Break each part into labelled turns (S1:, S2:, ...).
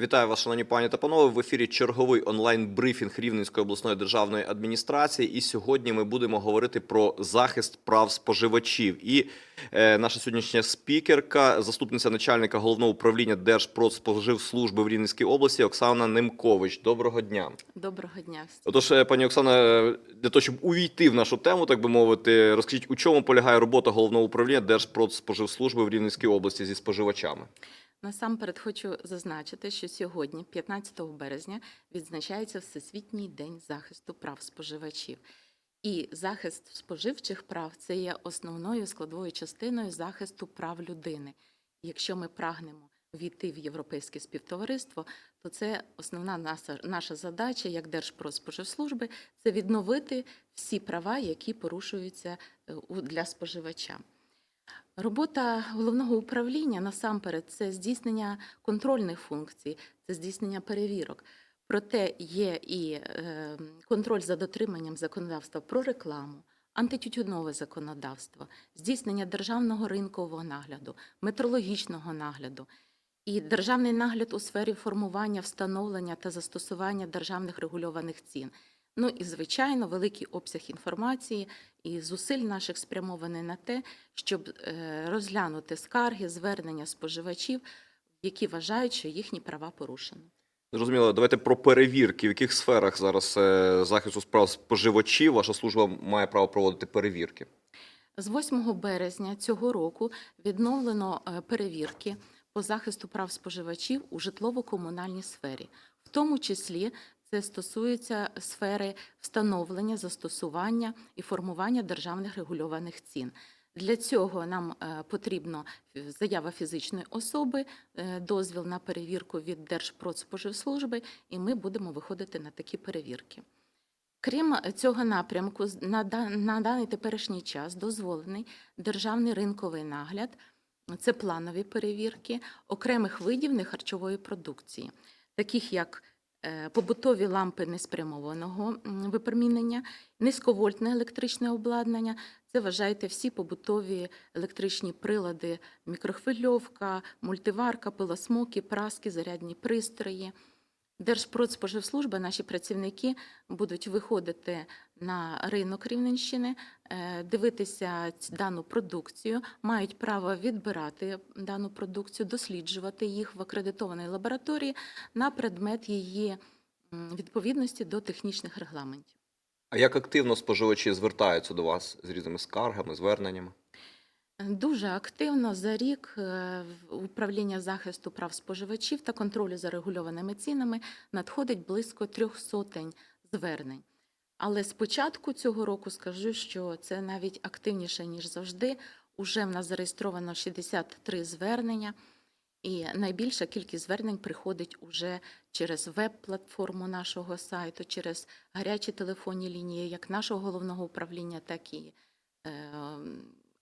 S1: Вітаю вас, шановні пані та панове. В ефірі черговий онлайн-брифінг Рівненської обласної державної адміністрації. І сьогодні ми будемо говорити про захист прав споживачів. І е, наша сьогоднішня спікерка, заступниця начальника головного управління Держпродспоживслужби в Рівненській області Оксана Немкович. Доброго дня.
S2: Доброго дня.
S1: Отож, е, пані Оксана, е, для того, щоб увійти в нашу тему, так би мовити, розкажіть, у чому полягає робота головного управління Держпродспоживслужби в Рівненській області зі споживачами?
S2: Насамперед хочу зазначити, що сьогодні, 15 березня, відзначається Всесвітній день захисту прав споживачів. І захист споживчих прав це є основною складовою частиною захисту прав людини. Якщо ми прагнемо війти в європейське співтовариство, то це основна наша, наша задача як Держпродспоживслужби – це відновити всі права, які порушуються е, для споживача. Робота головного управління насамперед це здійснення контрольних функцій, це здійснення перевірок. Проте є і е, контроль за дотриманням законодавства про рекламу, антитютюнове законодавство, здійснення державного ринкового нагляду, метрологічного нагляду і державний нагляд у сфері формування, встановлення та застосування державних регульованих цін. Ну і звичайно, великий обсяг інформації і зусиль наших спрямований на те, щоб е, розглянути скарги, звернення споживачів, які вважають, що їхні права порушені.
S1: Зрозуміло, давайте про перевірки. В яких сферах зараз е, захисту справ споживачів ваша служба має право проводити перевірки?
S2: З 8 березня цього року відновлено е, перевірки по захисту прав споживачів у житлово-комунальній сфері, в тому числі це стосується сфери встановлення, застосування і формування державних регульованих цін. Для цього нам е, потрібно заява фізичної особи, е, дозвіл на перевірку від Держпродспоживслужби, і ми будемо виходити на такі перевірки. Крім цього напрямку, на, даний теперішній час дозволений державний ринковий нагляд, це планові перевірки окремих видів нехарчової продукції, таких як е, побутові лампи неспрямованого випромінення, низьковольтне електричне обладнання. Це вважайте всі побутові електричні прилади, мікрохвильовка, мультиварка, пилосмоки, праски, зарядні пристрої. Держпродспоживслужба, наші працівники будуть виходити на ринок Рівненщини, е, дивитися дану продукцію, мають право відбирати дану продукцію, досліджувати їх в акредитованій лабораторії на предмет її відповідності до технічних регламентів.
S1: А як активно споживачі звертаються до вас з різними скаргами, зверненнями?
S2: Дуже активно за рік е, управління захисту прав споживачів та контролю за регульованими цінами надходить близько трьох сотень звернень. Але з початку цього року скажу, що це навіть активніше ніж завжди. Уже в нас зареєстровано 63 звернення, і найбільша кількість звернень приходить уже через веб-платформу нашого сайту, через гарячі телефонні лінії, як нашого головного управління, так і е,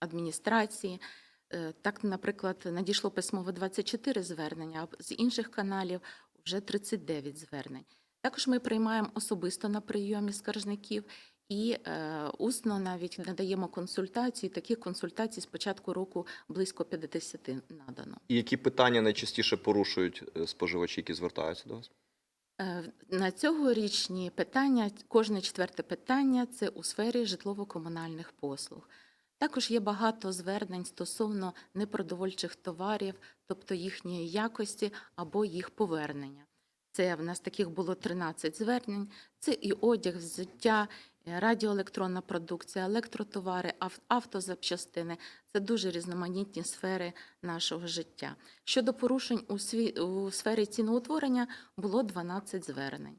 S2: адміністрації. Е, Так, наприклад, надійшло письмово 24 звернення, а з інших каналів вже 39 звернень. Також ми приймаємо особисто на прийомі скаржників і е, усно навіть надаємо консультації. Таких консультацій з початку року близько 50 надано.
S1: І які питання найчастіше порушують е, споживачі, які звертаються до вас?
S2: Е, На цьогорічні питання, кожне четверте питання це у сфері житлово-комунальних послуг. Також є багато звернень стосовно непродовольчих товарів, тобто їхньої якості або їх повернення. Це в нас таких було 13 звернень. Це і одяг, взуття, е, радіоелектронна продукція, електротовари, автозапчастини. Це дуже різноманітні сфери нашого життя. Щодо порушень у, сві... у сфері ціноутворення було 12 звернень.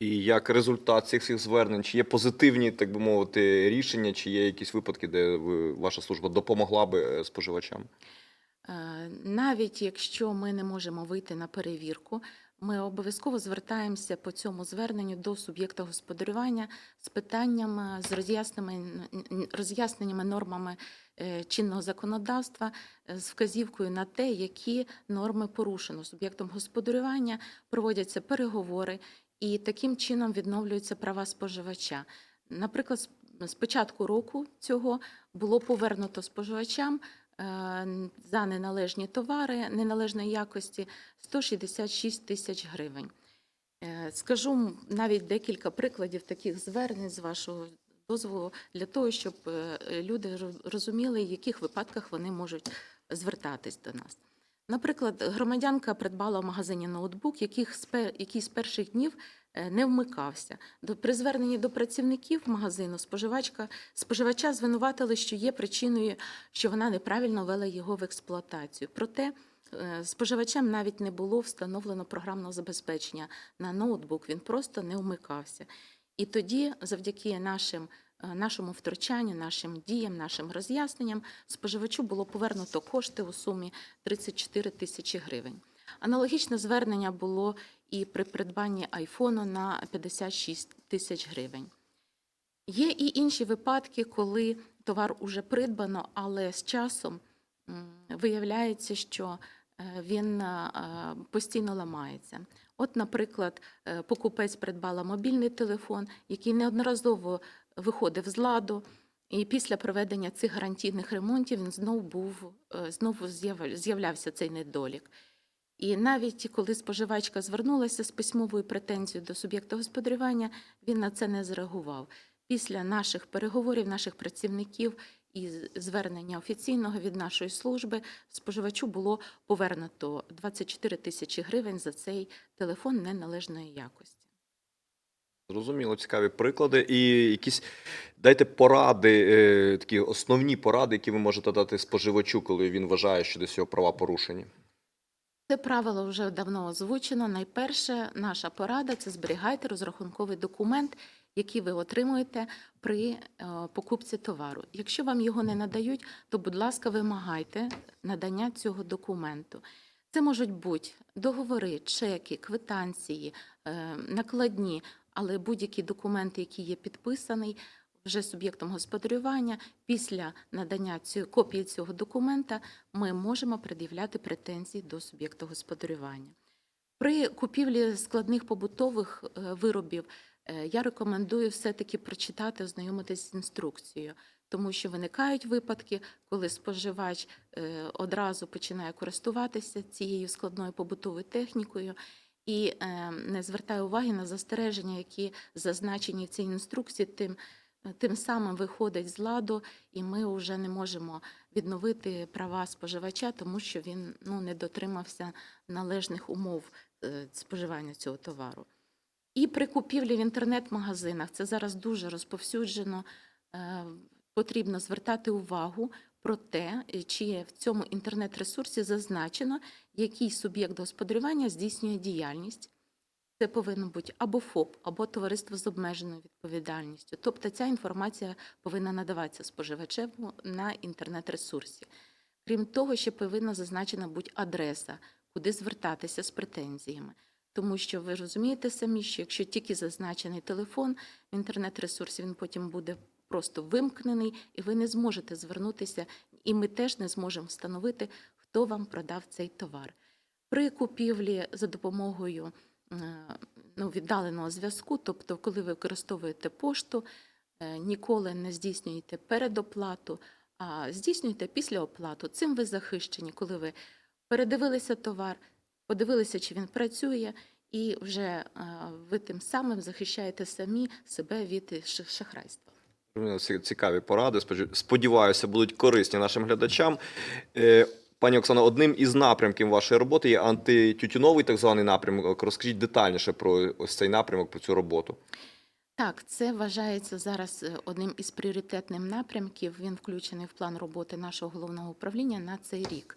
S1: І як результат цих всіх звернень, чи є позитивні, так би мовити, рішення, чи є якісь випадки, де ви, ваша служба допомогла би е, споживачам?
S2: Е, Навіть якщо ми не можемо вийти на перевірку, ми обов'язково звертаємося по цьому зверненню до суб'єкта господарювання з питанням е, з роз'ясненнями, роз'ясненнями нормами е, чинного законодавства е, з вказівкою на те, які норми порушено суб'єктом господарювання, проводяться переговори, і таким чином відновлюються права споживача. Наприклад, з- початку року цього було повернуто споживачам за неналежні товари неналежної якості 166 тисяч гривень. Е, Скажу навіть декілька прикладів таких звернень з вашого дозволу для того, щоб е, люди розуміли, в яких випадках вони можуть звертатись до нас. Наприклад, громадянка придбала в магазині ноутбук, який з перших днів е, не вмикався. При зверненні до працівників магазину споживачка споживача звинуватили, що є причиною, що вона неправильно вела його в експлуатацію. Проте е, споживачем навіть не було встановлено програмного забезпечення на ноутбук. Він просто не вмикався. І тоді, завдяки нашим, е, нашому втручанню, нашим діям, нашим роз'ясненням, споживачу було повернуто кошти у сумі 34 тисячі гривень. Аналогічне звернення було і при придбанні айфону на 56 тисяч гривень. Є і інші випадки, коли товар уже придбано, але з часом виявляється, що е, він е, постійно ламається. От, наприклад, е, покупець придбала мобільний телефон, який неодноразово виходив з ладу, і після проведення цих гарантійних ремонтів він знов був знову з'являвся цей недолік. І навіть коли споживачка звернулася з письмовою претензією до суб'єкта господарювання, він на це не зреагував. Після наших переговорів, наших працівників і звернення офіційного від нашої служби споживачу було повернуто 24 тисячі гривень за цей телефон неналежної якості.
S1: Зрозуміло, цікаві приклади. І якісь дайте поради, е, такі основні поради, які ви можете дати споживачу, коли він вважає, що десь його права порушені.
S2: Це правило вже давно озвучено. Найперше, наша порада це зберігайте розрахунковий документ, який ви отримуєте при е, покупці товару. Якщо вам його не надають, то, будь ласка, вимагайте надання цього документу. Це можуть бути договори, чеки, квитанції, е, накладні, але будь-які документи, які є підписаний вже суб'єктом господарювання, після надання цієї копії цього документа ми можемо пред'являти претензії до суб'єкта господарювання. При купівлі складних побутових е, виробів е, я рекомендую все-таки прочитати, ознайомитись з інструкцією, тому що виникають випадки, коли споживач е, одразу починає користуватися цією складною побутовою технікою і не звертає уваги на застереження, які зазначені в цій інструкції, тим, тим самим виходить з ладу, і ми вже не можемо відновити права споживача, тому що він ну, не дотримався належних умов е, споживання цього товару. І при купівлі в інтернет-магазинах це зараз дуже розповсюджено. е, Потрібно звертати увагу про те, чи в цьому інтернет-ресурсі зазначено, який суб'єкт господарювання здійснює діяльність. Це повинно бути або ФОП, або товариство з обмеженою відповідальністю. Тобто ця інформація повинна надаватися споживачем на інтернет-ресурсі. Крім того, ще повинна зазначена бути адреса, куди звертатися з претензіями. Тому що ви розумієте самі, що якщо тільки зазначений телефон в інтернет-ресурсі, він потім буде просто вимкнений, і ви не зможете звернутися, і ми теж не зможемо встановити, хто вам продав цей товар. При купівлі за допомогою ну, віддаленого зв'язку, тобто, коли ви використовуєте пошту, е, ніколи не здійснюєте передоплату, а здійснюєте післяоплату. Цим ви захищені, коли ви передивилися товар, подивилися, чи він працює, і вже е, ви тим самим захищаєте самі себе від шахрайства.
S1: Цікаві поради. Сподів- Сподіваюся, будуть корисні нашим глядачам. Пані Оксано, одним із напрямків вашої роботи є антитютюновий так званий напрямок. Розкажіть детальніше про ось цей напрямок, про цю роботу.
S2: Так, це вважається зараз е, одним із пріоритетних напрямків. Він включений в план роботи нашого головного управління на цей рік.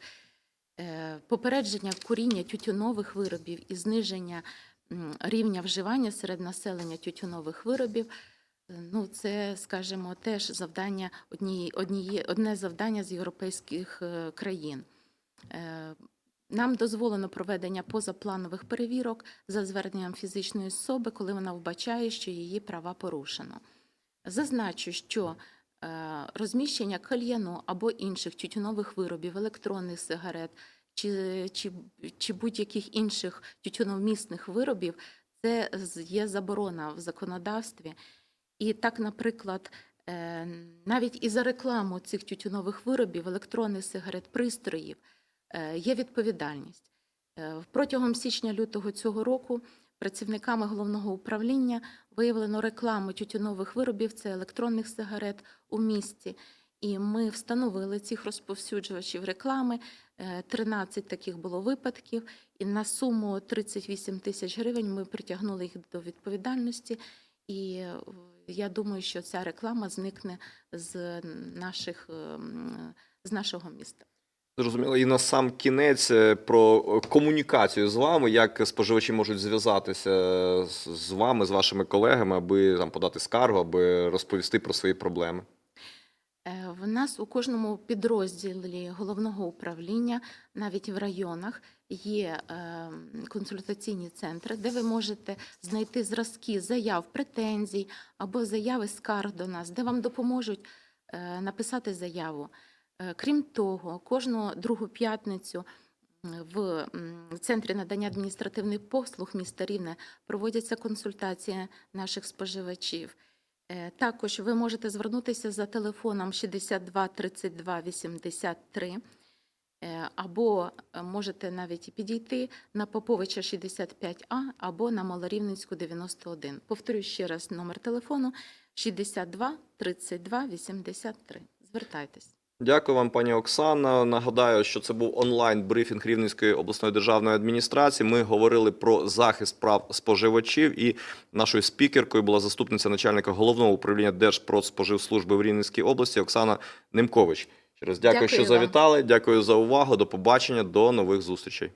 S2: Е, Попередження куріння тютюнових виробів і зниження рівня вживання серед населення тютюнових виробів. е, Ну, це, скажімо, теж завдання однієї, однієї, одне завдання з європейських країн. Е, Нам дозволено проведення позапланових перевірок за зверненням фізичної особи, коли вона вбачає, що її права порушено. Зазначу, що е, розміщення кальяну або інших тютюнових виробів, електронних сигарет чи, чи, чи будь-яких інших тютюновмісних виробів це є заборона в законодавстві. І так, наприклад, Е, Навіть і за рекламу цих тютюнових виробів, електронних сигарет, пристроїв є відповідальність. Е, Протягом січня-лютого цього року працівниками головного управління виявлено рекламу тютюнових виробів, це електронних сигарет у місті. І ми встановили цих розповсюджувачів реклами. Е, 13 таких було випадків, і на суму 38 тисяч гривень ми притягнули їх до відповідальності. І е, я думаю, що ця реклама зникне з наших ем, з нашого міста.
S1: Зрозуміло. І на сам кінець е, про е, комунікацію з вами, як споживачі можуть зв'язатися з- з вами, з вашими колегами, аби там подати скаргу, аби розповісти про свої проблеми.
S2: Е, В нас у кожному підрозділі головного управління, навіть в районах, є е, консультаційні центри, де ви можете знайти зразки заяв, претензій або заяви скарг до нас, де вам допоможуть е, написати заяву. Е, Крім того, кожну другу п'ятницю в центрі надання адміністративних послуг міста Рівне проводяться консультації наших споживачів. Е, Також ви можете звернутися за телефоном 62 32 83 е, або е, можете навіть підійти на Поповича 65А або на Малорівненську 91. Повторюю ще раз номер телефону 62 32 83. Звертайтесь.
S1: Дякую вам, пані Оксана. Нагадаю, що це був онлайн брифінг Рівненської обласної державної адміністрації. Ми говорили про захист прав споживачів, і нашою спікеркою була заступниця начальника головного управління Держпродспоживслужби в Рівненській області Оксана Немкович. Ще раз дякую,
S2: Дякую
S1: що
S2: вам.
S1: завітали. Дякую за увагу. До побачення, до нових зустрічей.